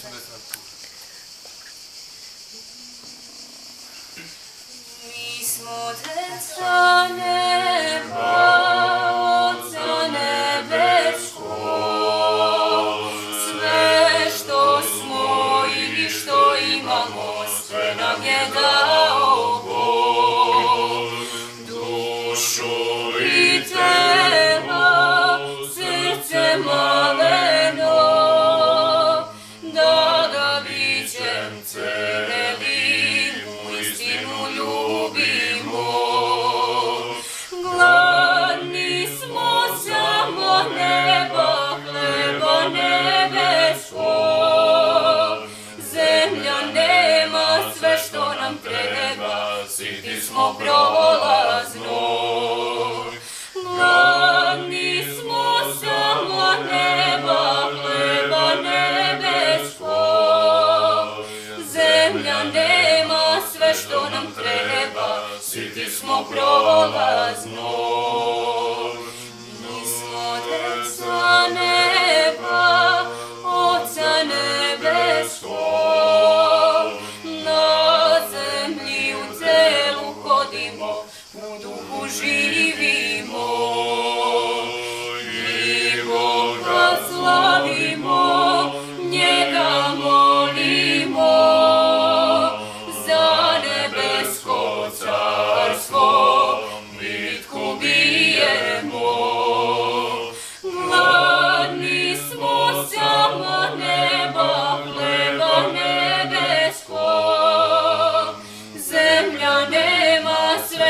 Jedźmy na górze. Mi smutne stanie smo prolazno. Gladni smo samo neba, hleba nebeskog. Zemlja nema sve što nam treba, siti smo prolazno.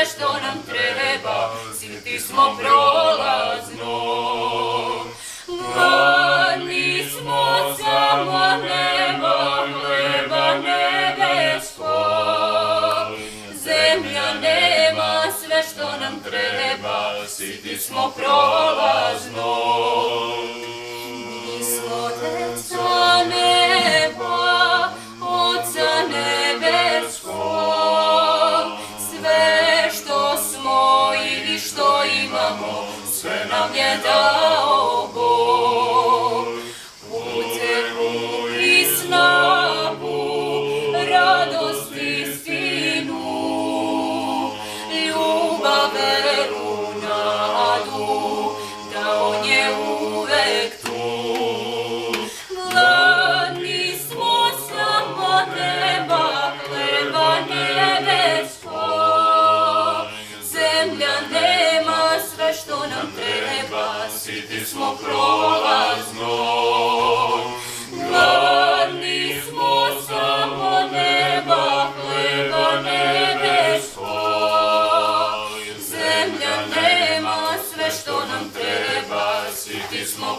Što nam treba, siti smo prolazno. Gladni smo samo neba, hleba nebeskog. Zemlja nema sve što nam treba, siti smo prolazno. Imamo, sve nam je dao нас и письмо пролазно. Само неба, хлеба небеско. Земля нема, все, що нам треба, сі письмо.